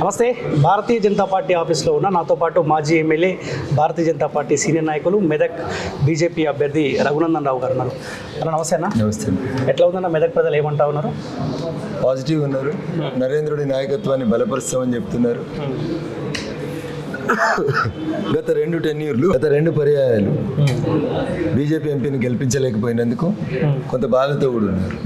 నమస్తే. భారతీయ జనతా పార్టీ ఆఫీస్లో ఉన్న నాతో పాటు మాజీ MLA Bharatiya Janata Party senior నాయకులు మెదక్ బీజేపీ అభ్యర్థి రఘునందన్ రావు గారు ఉన్నారు. అన్న నమస్తే అన్న. నమస్తే. ఎట్లా ఉందన్న మెదక్ ప్రజలు ఏమంటా ఉన్నారు? పాజిటివ్ ఉన్నారు. నరేంద్రుడి నాయకత్వాన్ని బలపరుస్తామని చెప్తున్నారు. గత రెండు టెన్యూర్లు గత రెండు పర్యాయాలు బీజేపీ ఎంపీని గెలిపించలేకపోయినందుకు కొంత బాధతో కూడా ఉన్నారు.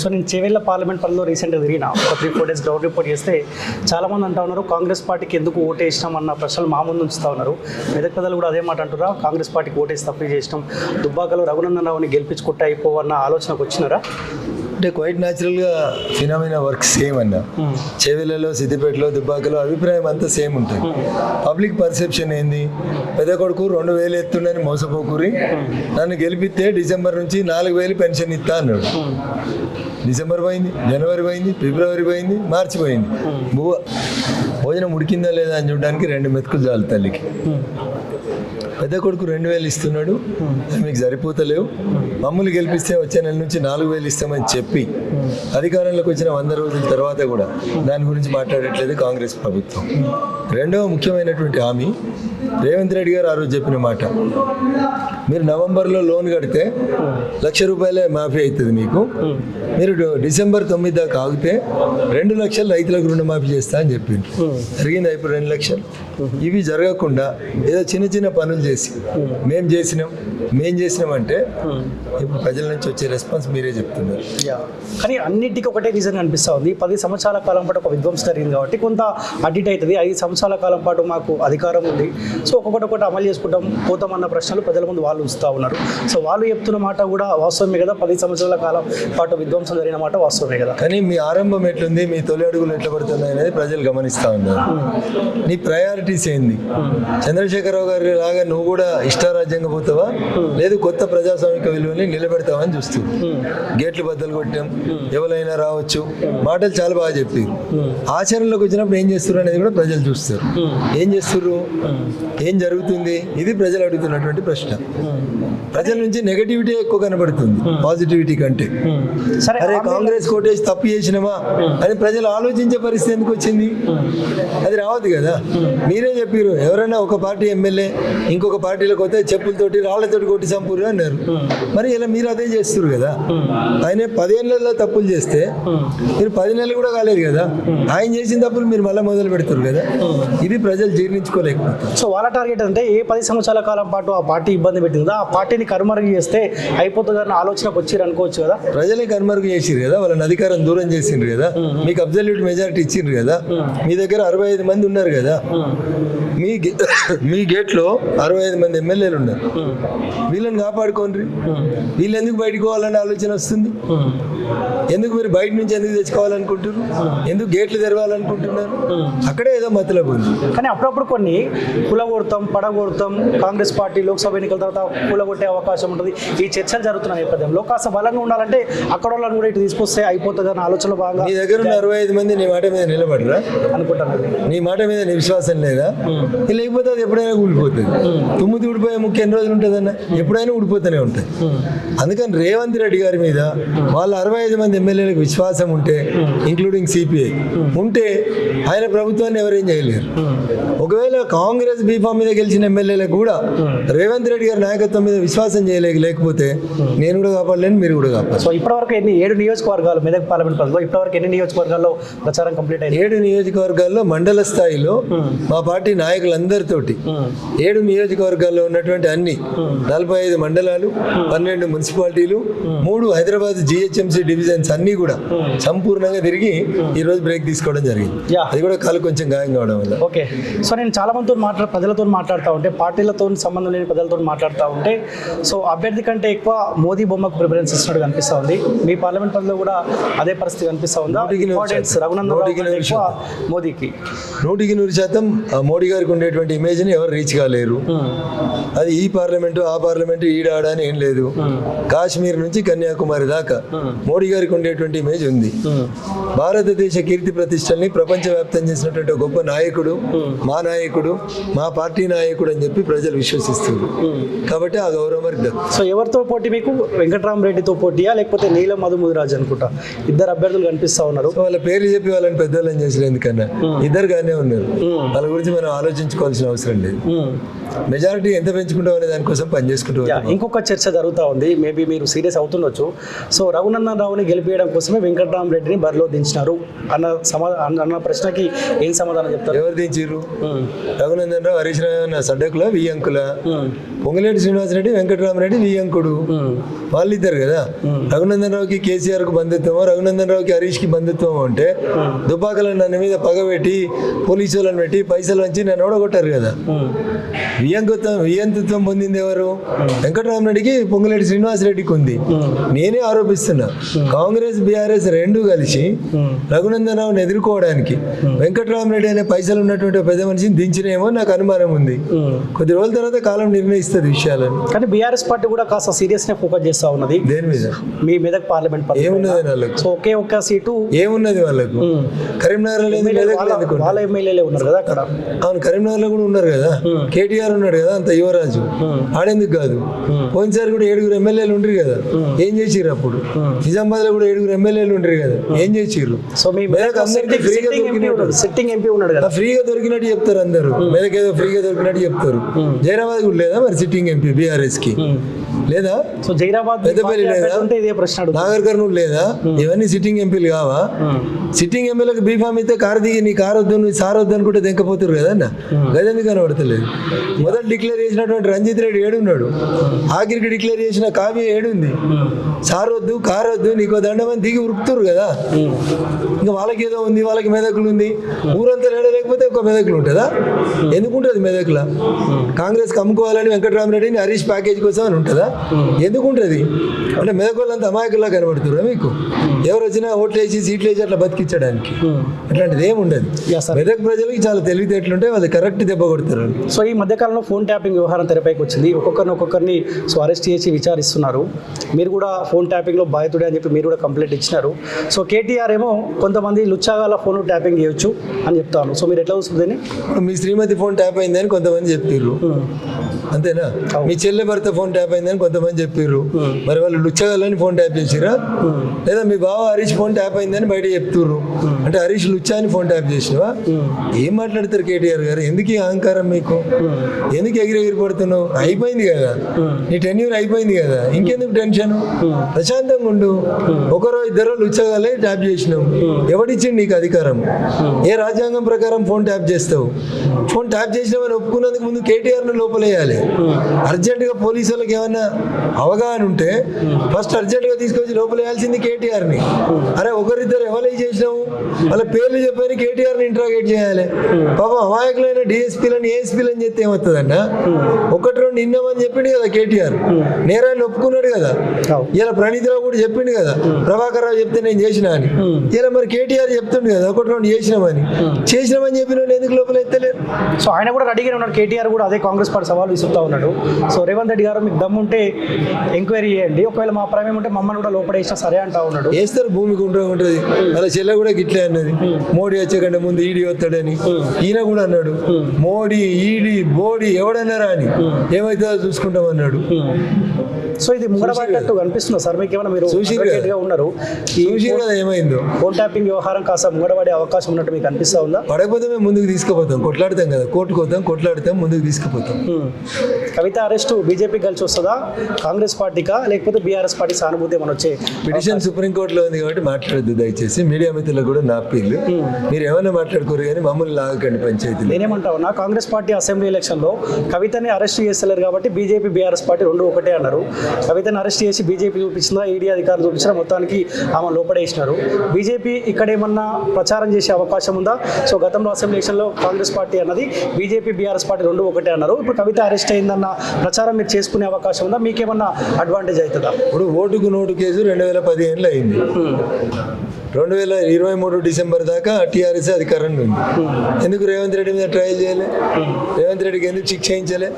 సో నేను చేవెళ్ళ పార్లమెంట్ పనిలో రీసెంట్గా తిరిగిన ఒక three four days ground report చేస్తే చాలామంది అంటా ఉన్నారు కాంగ్రెస్ పార్టీకి ఎందుకు ఓటేసినాం అన్న ప్రశ్నలు మా ముందు ఉంచుతా ఉన్నారు. మెదక్ ప్రజలు కూడా అదే మాట అంటారా కాంగ్రెస్ పార్టీకి ఓటేసి తప్పు చేసినాం దుబ్బాకలో రఘునందన్ రావుని గెలిపించుకుంటా అయిపోవన్న ఆలోచనకు వచ్చినారా? అంటే క్వైట్ న్యాచురల్గా ఫినామినా వర్క్ సేమ్ అన్న. చెవిలలో సిద్దిపేటలో దుబ్బాకలో అభిప్రాయం అంతా సేమ్ ఉంటుంది పబ్లిక్ పర్సెప్షన్ ఏంది? పెద్ద కొడుకు రెండు వేలు ఎత్తుండని మోసపోకూరి నన్ను గెలిపిస్తే డిసెంబర్ నుంచి నాలుగు వేలు పెన్షన్ ఇస్తా అన్నాడు. డిసెంబర్ పోయింది జనవరి పోయింది ఫిబ్రవరి పోయింది మార్చి పోయింది. భోజనం ఉడికిందా లేదా అని చూడడానికి రెండు మెతుకులు చాలు తల్లికి. పెద్ద కొడుకు రెండు వేలు ఇస్తున్నాడు. మీకు సరిపోతలేవు. మమ్మల్ని గెలిపిస్తే వచ్చే నెల నుంచి నాలుగు వేలు ఇస్తామని చెప్పి అధికారంలోకి వచ్చిన వంద రోజుల తర్వాత కూడా దాని గురించి మాట్లాడట్లేదు కాంగ్రెస్ ప్రభుత్వం. రెండవ ముఖ్యమైనటువంటి హామీ రేవంత్ రెడ్డి గారు ఆ రోజు చెప్పిన మాట. మీరు నవంబర్లో లోన్ కడితే లక్ష రూపాయలే మాఫీ అవుతుంది మీకు. మీరు డిసెంబర్ తొమ్మిది దాకా ఆగితే రెండు లక్షలు రైతులకు రుణమాఫీ చేస్తా అని చెప్పింది జరిగింది ఇప్పుడు రెండు లక్షలు? ఇవి జరగకుండా ఏదో చిన్న చిన్న పనులు చేసి మేం చేసినాం మేం చేసినాం అంటే ఇప్పుడు ప్రజల నుంచి వచ్చే రెస్పాన్స్ మీరే చెప్తున్నారు. యా. కానీ అన్నిటికీ ఒకటే రీజన్ అనిపిస్తుంది పది సంవత్సరాల కాలం పాటు ఒక విధ్వంసం జరిగింది కాబట్టి కొంత అడ్డిట్ అవుతుంది. ఐదు సంవత్సరాలు కాలం పాటు మాకు అధికారం ఉంది. సో ఒక్కొక్కటి ఒకటి అమలు చేసుకుంటాం పోతామన్న ప్రశ్నలు ప్రజల ముందు వాళ్ళు ఇస్తూ ఉన్నారు. సో వాళ్ళు చెప్తున్న మాట కూడా వాస్తవమే కదా? పది సంవత్సరాల కాలం పాటు విధ్వంసం జరిగిన మాట వాస్తవమే కదా? కానీ మీ ఆరంభం ఎట్లుంది? మీ తొలి అడుగులు ఎట్లా పడుతున్నాయి అనేది ప్రజలు గమనిస్తూ ఉన్నారు. నీ ప్రయారిటీస్ ఏంది? చంద్రశేఖరరావు గారి లాగా నువ్వు కూడా ఇష్టారాజ్యంగా పోతావా? లేదు కొత్త ప్రజాస్వామిక విలువని నిలబెడతావా అని చూస్తూ గేట్లు బద్దలు కొట్టాం ఎవరైనా రావచ్చు. మాటలు చాలా బాగా చెప్పారు ఆచరణలోకి వచ్చినప్పుడు ఏం చేస్తారు అనేది కూడా ప్రజలు చూస్తారు. ఏం చేస్తారు ఏం జరుగుతుంది? ఇది ప్రజలు అడుగుతున్నటువంటి ప్రశ్న. ప్రజల నుంచి నెగటివిటీ ఎక్కువ కనబడుతుంది పాజిటివిటీ కంటే. సరే అరే కాంగ్రెస్ కోటేసి తప్పు చేసినమా అని ప్రజలు ఆలోచించే పరిస్థితి ఎందుకు వచ్చింది? అది రావద్దు కదా. మీరే చెప్పారు ఎవరైనా ఒక పార్టీ ఎమ్మెల్యే ఇంకొక పార్టీలోకి వస్తే చెప్పులతోటి రాళ్ళతోటి కొట్టి చంపురు అన్నారు. మరి ఇలా మీరు అదే చేస్తారు కదా. ఆయన పదేళ్ళలో తప్పులు చేస్తే మీరు పది నెలలు కూడా కాలేదు కదా. ఆయన చేసిన తప్పులు మీరు మళ్ళీ మొదలు పెడతారు కదా. ఇది ప్రజలు జీర్ణించుకోలేకపోతారు సో వాళ్ళ టార్గెట్ అంటే ఏ పది సంవత్సరాల కాలం పాటు ఆ పార్టీ ఇబ్బంది పెట్టిందో? ఆ పార్టీని కరుమరుగు చేస్తే అయిపోతుందన్న ఆలోచనకు వచ్చారు అనుకోవచ్చు కదా? ప్రజలే కనుమరుగు చేసిరు కదా? వాళ్ళని అధికారం దూరం చేసిండ్రు కదా? మీకు అబ్జల్యూట్ మెజారిటీ ఇచ్చిండ్రు కదా? మీ దగ్గర అరవై ఐదు మంది ఉన్నారు కదా? మీ గే- మీ గేట్లో అరవై ఐదు మంది ఎమ్మెల్యేలు ఉన్నారు. వీళ్ళని కాపాడుకోండి వీళ్ళు ఎందుకు బయటకు పోవాలనే ఆలోచన వస్తుంది? ఎందుకు మీరు బయట నుంచి ఎందుకు తెచ్చుకోవాలనుకుంటున్నారు? ఎందుకు గేట్లు తెరవాలనుకుంటున్నారు? అక్కడే ఏదో మతలబు ఉంది కానీ అప్పుడప్పుడు కొన్ని కూలగొడతాం పడగొడతాం కాంగ్రెస్ పార్టీ లోక్సభ ఎన్నికల తర్వాత కూలగొట్టే అవకాశం ఉంటుంది. ఈ చర్చలు జరుగుతున్న నేపథ్యంలో కాస్త బలంగా ఉండాలంటే అక్కడ వాళ్ళని కూడా ఇటు తీసుకొస్తే అయిపోతుంది అన్న ఆలోచనలో భాగంగా నీ దగ్గర ఉన్న అరవై ఐదు మంది నీ మాట మీద నిలబడరా? అనుకుంటాను నీ మాట మీద నీ విశ్వాసం లేదా? లేకపోతే అది ఎప్పుడైనా ఊడిపోతుంది. తుమ్మిది ఊడిపోయే ముఖ్య ఎన్ని రోజులు ఉంటుందన్న? ఎప్పుడైనా ఊడిపోతూనే ఉంటుంది. అందుకని రేవంత్ రెడ్డి గారి మీద వాళ్ళ అరవై ఐదు మంది ఎమ్మెల్యేలకు విశ్వాసం ఉంటే ఇంక్లూడింగ్ సిపిఐ ఉంటే ఆయన ప్రభుత్వాన్ని ఎవరేం చేయలేరు. ఒకవేళ కాంగ్రెస్ బీఫామ్ మీద గెలిచిన ఎమ్మెల్యేలకు కూడా రేవంత్ రెడ్డి గారి నాయకత్వం మీద విశ్వాసం చేయలేక లేకపోతే నేను కూడా కాపాడలేను మీరు కూడా కాపాడు సో ఇప్పటివరకు ఎన్ని ఏడు నియోజకవర్గాలు మెదక్ పార్లమెంట్ పరిధిలో ఇప్పటివరకు ఎన్ని నియోజకవర్గాల్లో ప్రచారం కంప్లీట్ అయింది? ఏడు నియోజకవర్గాల్లో మండల స్థాయిలో మా పార్టీ నాయకులందరితోటి ఏడు నియోజకవర్గాల్లో ఉన్నటువంటి అన్ని నలభై ఐదు మండలాలు పన్నెండు మున్సిపాలిటీలు మూడు హైదరాబాద్ జిహెచ్ఎంసీ డివిజన్స్ అన్ని కూడా సంపూర్ణంగా తిరిగి ఈ రోజు బ్రేక్ తీసుకోవడం జరిగింది. అది కూడా కాలు కొంచెం గాయం కావడం వల్ల. ఓకే. సో నేను చాలా మందితో మాట్లా ప్రజలతో మాట్లాడుతూ ఉంటే పార్టీలతో సంబంధం లేని ప్రజలతో మాట్లాడుతూ ఉంటే సో అభ్యర్థి కంటే ఎక్కువ మోదీ బొమ్మకు ప్రిఫరెన్స్ ఇస్తున్నట్టు కనిపిస్తూ ఉంది. మీ పార్లమెంట్ పరిధిలో కూడా అదే పరిస్థితి కనిపిస్తూ ఉందా. రఘునందన్ మోదీకి. నూరు శాతం మోడీ గారు గారికి ఉండేటువంటి ఇమేజ్ని ఎవరు రీచ్ కాలేరు. అది ఈ పార్లమెంటు ఆ పార్లమెంటు ఈడ ఆడ అని ఏం లేదు. కాశ్మీర్ నుంచి కన్యాకుమారి దాకా మోడీ గారికి ఉండేటువంటి ఇమేజ్ ఉంది. భారతదేశ కీర్తి ప్రతిష్టల్ని ప్రపంచవ్యాప్తం చేసినటువంటి ఒక గొప్ప నాయకుడు మా నాయకుడు మా పార్టీ నాయకుడు అని చెప్పి ప్రజలు విశ్వసిస్తారు కాబట్టి ఆ గౌరవం దక్కు. సో ఎవరితో పోటీ మీకు? వెంకట్రామరెడ్డితో పోటీయా? లేకపోతే నీలం మధుముదిరాజ్ అనుకుంటా? ఇద్దరు అభ్యర్థులు కనిపిస్తా ఉన్నారు. వాళ్ళ పేర్లు చెప్పి వాళ్ళని పెద్దవాళ్ళని చేసిన ఎందుకన్నా? ఇద్దరుగానే ఉన్నారు. వాళ్ళ గురించి మనం ఆలోచించుకోవాల్సిన అవసరం లేదు. మెజారిటీ ఎంత పెంచుకుంటాం అనే దానికోసం పనిచేసుకుంటూ. ఇంకొక చర్చ జరుగుతూ ఉంది. మేబీ మీరు సీరియస్ అవుతుండొచ్చు. సో రఘునందన్ రావుని గెలిపించడం కోసమే వెంకట్రామరెడ్డిని బరిలో దించినారు. అన్న సమా అన్న- ప్రశ్నకి ఏం సమాధానం చెప్తారు? ఎవరు దించారు రఘునందన్ రావు హరీష్ రావు సడ్డకుల వియ్యంకుల ఉమ్, పొంగులేటి శ్రీనివాసరెడ్డి వెంకటరామరెడ్డి వియ్యంకుడు ఉమ్, వాళ్ళిద్దరు కదా? రఘునందన్ రావుకి కేసీఆర్కు బంధుత్వమో రఘునందన్ రావుకి హరీష్కి బంధుత్వం అంటే దుబ్బాకలను నన్ను మీద పగ పెట్టి పోలీసు వాళ్ళని పెట్టి పైసలు వంచి నన్ను ఓడగొట్టారు కదా? వియంకత్వం వియంతత్వం పొందింది ఎవరు? వెంకటరామరెడ్డికి పొంగులేటి శ్రీనివాసరెడ్డికి ఉంది. నేనే ఆరోపిస్తున్నా. కాంగ్రెస్ బీఆర్ఎస్ రెండు కలిసి. రఘునందన్ రావుని ఎదుర్కోవడానికి వెంకటరామరెడ్డి అనే పైసలు ఉన్నటువంటి పెద్ద మనిషిని దించినేమో నాకు అనుమానం ఉంది. కొద్ది రోజుల తర్వాత కాలం నిర్ణయిస్తుంది విషయాలను. కానీ బీఆర్ఎస్ పార్టీ కూడా కాస్త సీరియస్నే ఫోకస్ చేస్తూ ఉన్నది. దేని మీద? మీ మెదక్ పార్లమెంట్. ఏమున్నది వాళ్ళకు? సో ఒకే ఒక్క సీటు ఏమున్నది వాళ్ళకు? కరీంనగర్ వాళ్ళ ఎమ్మెల్యేలే ఉన్నారు కదా అక్కడ. అవును కరీంనగర్లో కూడా ఉన్నారు కదా? కేటీఆర్ ఉన్నాడు కదా అంత యువరాజు. ఆడేందుకు కాదు? పోయినసారి కూడా ఏడుగురు ఎమ్మెల్యేలు ఉండరు కదా? ఏం చేసిర్రు అప్పుడు? నిజామాబాద్లో కూడా ఏడుగురు ఎమ్మెల్యేలు ఉండరు కదా? ఏం చేసిర్రు? సో మీ అందరికీ ఫ్రీగా సిట్టింగ్ ఎంపీ దొరికినట్టు. సిట్టింగ్ ఎంపీ ఉన్నాడు కదా. ఫ్రీగా దొరికినట్టు చెప్తారు అందరూ. మెదక్ ఏదో ఫ్రీగా దొరికినట్టు చెప్తారు. జైరాబాద్ కూడా లేదా మరి సిట్టింగ్ ఎంపీ బీఆర్ఎస్కి లేదా? సో జైరాబాద్ పెద్దపల్లి లేదా? ఇదే ప్రశ్న నాగర్ కర్నూలు లేదా? ఇవన్నీ సిట్టింగ్ ఎంపీలు కావా? సిట్టింగ్ ఎమ్మెల్యేలకు బీఫామ్ అయితే కారు దిగి నీ కారు వద్దు నువ్వు సార్ వద్దు అనుకుంటే దెంకపోతారు కదా అన్న? గదెందుకు కనబడతలేదు? మొదలు డిక్లేర్ చేసినటువంటి రంజిత్ రెడ్డి ఏడున్నాడు. ఆఖరికి డిక్లేర్ చేసిన కావ్య ఏడుంది. సార్ వద్దు కారు వద్దు నీకో దండమని దిగి ఉరుకుతారు కదా? ఇంకా వాళ్ళకి ఏదో ఉంది వాళ్ళకి మెదకులు ఉంది. ఊరంతా లేడ లేకపోతే ఒక మెదకులు ఉంటుందా? ఎందుకు ఉంటుంది మెదకులా? కాంగ్రెస్కి అమ్ముకోవాలని వెంకటరామరెడ్డిని హరీష్ ప్యాకేజ్ కోసం అని ఉంటుందా? ఎందుకు ఉంటుంది అంటే మెదక్ వాళ్ళంతా అమాయకుల్లా కనబడుతురా మీకు? ఎవరు వచ్చినా ఓట్లు వేసి సీట్లు వేసి అట్లా బతికించడానికి అట్లాంటిది ఏమి ఉండదు. మెదక్ ప్రజలకి చాలా తెలివితేటలు ఉంటాయి వాళ్ళు కరెక్ట్ దెబ్బ కొడతారు. సో ఈ మధ్యకాలంలో ఫోన్ ట్యాపింగ్ వ్యవహారం తెరపైకి వచ్చింది. ఒక్కొక్కరిని ఒక్కొక్కరిని సో అరెస్ట్ చేసి విచారిస్తున్నారు. మీరు కూడా ఫోన్ ట్యాపింగ్లో బాధితుడే అని చెప్పి మీరు కూడా కంప్లైంట్ ఇచ్చినారు. సో కేటీఆర్ ఏమో కొంతమంది లుచ్చాగాల ఫోన్ ట్యాపింగ్ చేయొచ్చు అని చెప్తాను. సో మీరు ఎట్లా చూస్తుంది ఇప్పుడు మీ శ్రీమతి ఫోన్ ట్యాప్ అయిందని కొంతమంది చెప్పిర్రు అంతేనా? మీ చెల్లె భర్త ఫోన్ ట్యాప్ అయిందని కొంతమంది చెప్పిర్రు. మరి వాళ్ళు లుచ్చగాలని ఫోన్ ట్యాప్ చేసిరా లేదా మీ బావ హరీష్ ఫోన్ ట్యాప్ అయిందని బయట చెప్తుర్రు. అంటే హరీష్ లుచ్చా అని ఫోన్ ట్యాప్ చేసినవా? ఏం మాట్లాడతారు కేటీఆర్ గారు? ఎందుకు అహంకారం మీకు? ఎందుకు ఎగిరి ఎగిరి పడుతున్నావు అయిపోయింది కదా. నీ టెన్యూర్ అయిపోయింది కదా. ఇంకెందుకు టెన్షన్? ప్రశాంతంగా ఉండు. ఒకరో ఇద్దరు లుచ్చగాలే ట్యాప్ చేసినావు. ఎవడిచ్చిండు నీకు అధికారం? ఏ రాజ్యాంగం ప్రకారం ఫోన్ ట్యాప్ చేస్తావు? ఫోన్ ట్యాప్ చేసినామని ఒప్పుకున్నందుకు ముందు కేటీఆర్ను లోపలేయాలి. అర్జెంట్గా పోలీసు వాళ్ళకి ఏమన్నా అవగాహన ఉంటే ఫస్ట్ అర్జెంట్గా తీసుకొచ్చి లోపలేయాల్సింది కేటీఆర్ని అరే ఒకరిద్దరు ఎవరు చేసినావు? వాళ్ళ పేర్లు చెప్పని కేటీఆర్ని ఇంట్రాగేట్ చేయాలి. పాపం అమాయకులైన డిఎస్పీలను ఏఎస్పీలను చెప్తే ఏమవుతుందన్న ఒకటి రెండు నిన్నమని చెప్పిండు కదా కేటీఆర్. నేరాన్ని ఒప్పుకున్నాడు కదా. ఇలా ప్రణీత్ రావు కూడా చెప్పిండు కదా. ప్రభాకర్ రావు చెప్తే నేను చేసిన అని. ఇలా మరి కేటీఆర్ చెప్తుండు కదా ఒకటి రెండు చేసినామని. చేసినామని చెప్పిన ఎందుకు లోపల ఎత్తలేరు? సో ఆయన కూడా రెడీగానే ఉన్నాడు కేటీఆర్ కూడా అదే కాంగ్రెస్ పార్టీ సవాల్ విసురుతా ఉన్నాడు. సో రేవంత్ రెడ్డి గారు మీకు దమ్ముంటే ఎంక్వైరీ చేయండి. ఒకవేళ మా ప్రమేయం ఉంటే మమ్మల్ని కూడా లోపడేసినా సరే అంటా ఉన్నాడు. వేస్తారు భూమికి ఉంటూ ఉంటుంది. అలా చెల్లె కూడా గిట్లే. అన్నది. మోడీ వచ్చేకంటే ముందు ఈడీ వస్తాడని. ఈయన కూడా అన్నాడు మోడీ ఈడీ బోడీ ఎవడన్నారా అని. ఏమైతుందో చూసుకుంటాం అన్నాడు. సో ఇది ముంగడబడ్డట్టు కనిపిస్తుంది సార్. మీకు ఏమైనా మీరు గా ఉన్నారు? చూసి ఏమైందో? ఫోన్ ట్యాపింగ్ వ్యవహారం కాస్త ముంగడబడే అవకాశం ఉన్నట్టు మీకు అనిపిస్తా ఉందా? పడకపోతే మేము ముందుకు తీసుకుపోతాం. కొట్లాడతాం కదా. కోర్టుకు పోతాం కొట్లాడతాం ముందుకు తీసుకుపోతాం. కవిత అరెస్ట్ బీజేపీ కలిసి వస్తుందా? కాంగ్రెస్ పార్టీకా? లేకపోతే బీఆర్ఎస్ పార్టీ సానుభూతి ఏమైనా వచ్చే పిటిషన్ సుప్రీంకోర్టులో ఉంది కాబట్టి మాట్లాడద్దు దయచేసి. మీడియా మిత్రులకు కూడా నా పేర్లు మీరు ఏమైనా మాట్లాడుకోరు కానీ మమ్మల్ని లాగకండి పంచాయతీలో. నేనేమంటా ఉన్నా కాంగ్రెస్ పార్టీ అసెంబ్లీ ఎలక్షన్లో కవితని అరెస్ట్ చేస్తలేరు కాబట్టి బీజేపీ బీఆర్ఎస్ పార్టీ రెండు ఒకటే అన్నారు. కవితని అరెస్ట్ చేసి బీజేపీ చూపించిందా ఈడీ అధికారులు చూపించినా మొత్తానికి ఆమె లోపడేసినారు. బీజేపీ ఇక్కడ ఏమన్నా ప్రచారం చేసే అవకాశం ఉందా? సో గతంలో అసెంబ్లీ ఎలక్షన్లో కాంగ్రెస్ పార్టీ అన్నది బీజేపీ బీఆర్ఎస్ పార్టీ రెండు ఒకటే అన్నారు. ఇప్పుడు కవిత అరెస్ట్ అయిందన్న ప్రచారం మీరు చేసుకునే అవకాశం ఉందా? మీకేమన్నా అడ్వాంటేజ్ అవుతుందా? ఇప్పుడు ఓటుకు నోటు కేసు రెండు వేల పదిహేనులో అయింది. రెండు వేల ఇరవై మూడు డిసెంబర్ దాకా టీఆర్ఎస్ అధికారంలో ఉంది. ఎందుకు రేవంత్ రెడ్డి మీద ట్రయల్ చేయలే? రేవంత్ రెడ్డికి ఎందుకు శిక్ష చేయించలే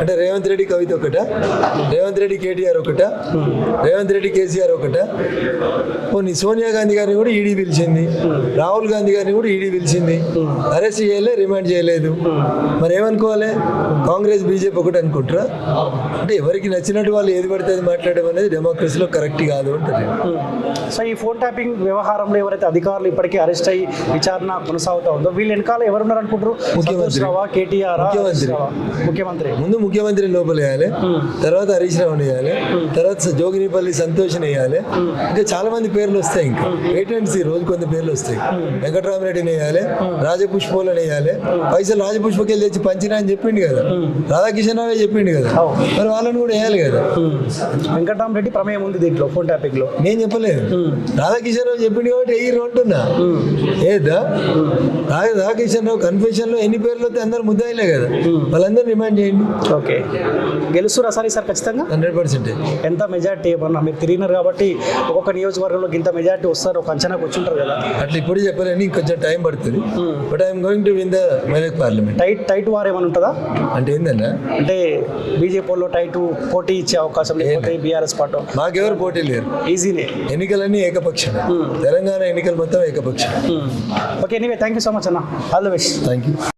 అంటే రేవంత్ రెడ్డి కవిత ఒకట రేవంత్ రెడ్డి కేటీఆర్ ఒకట రేవంత్ రెడ్డి కేసీఆర్ ఒకట. పోనీ సోనియా గాంధీ గారిని కూడా ఈడీ పిలిచింది. రాహుల్ గాంధీ గారిని కూడా ఈడీ పిలిచింది. అరెస్ట్ చేయలే రిమాండ్ చేయలేదు. మరి ఏమనుకోవాలి? కాంగ్రెస్ బీజేపీ ఒకటి అనుకుంటారా? అంటే ఎవరికి నచ్చినట్టు వాళ్ళు ఏది పడితే అది మాట్లాడడం అనేది డెమోక్రసీలో కరెక్ట్ కాదు అంటారు. సో ఈ ఫోన్ ట్యాపింగ్ వ్యవహారంలో ఎవరైతే అధికారులు ఇప్పటికీ అరెస్ట్ అయ్యి విచారణ కొనసాగుతా ఉందో వీళ్ళు వెనకాల ఎవరున్నారు అనుకుంటారు ముఖ్యమంత్రి. ముఖ్యమంత్రి. ముందు ముఖ్యమంత్రి లోపల వేయాలి తర్వాత హరీష్ రావుని వేయాలి తర్వాత జోగినిపల్లి సంతోష్ని వేయాలి. ఇంకా చాలా మంది పేర్లు వస్తాయి ఇంకా. వేటెన్సీ రోజు కొంత పేర్లు వస్తాయి. వెంకటరామరెడ్డిని వేయాలి రాజపుష్పోలని వేయాలి. పైసలు రాజపుష్పకి తెచ్చి పంచినా అని చెప్పిండు కదా. రాధాకిషన్ రావే చెప్పిండు కదా. మరి వాళ్ళని కూడా వేయాలి కదా. వెంకటరామరెడ్డి ప్రమేయం ఉంది దీంట్లో ఫోన్ ట్యాపింగ్లో నేను చెప్పలేదు. రాధాకిషన్ రావు చెప్పిండు కాబట్టి ఎయ్యి అంటున్నా. ఏదా? రాధా రాధాకిషన్ రావు కన్ఫెషన్లో ఎన్ని పేర్లు వస్తే అందరు ముద్దాయిలే కదా. వాళ్ళందరూ రిమాండ్ చేయండి. ఓకే. గెలుస్తురా సార్ ఈసారి ఖచ్చితంగా? Hundred percent. ఎంత మెజార్టీ ఏమన్నా? మీరు తిరిగినారు కాబట్టి ఒక్కొక్క నియోజకవర్గంలో ఇంత మెజార్టీ వస్తారు ఒక అంచనాకు వచ్చి ఉంటారు కదా. అట్లా ఇప్పుడు చెప్పలేని ఇంకొంచెం టైం పడుతుంది. But I'm going to win the Medak parliament tight tight war ఏమైనా ఉంటుందా? అంటే ఏందన్నా? అంటే బీజేపీ వాళ్ళు టైట్ పోటీ ఇచ్చే అవకాశం లేకపోతే బీఆర్ఎస్ పార్టీ. మాకెవరు పోటీ లేరు. ఈజీనే ఎన్నికలన్నీ ఏకపక్షం తెలంగాణ ఎన్నికలు మొత్తం ఏకపక్షం okay anyway thank you so much అన్న all the best thank you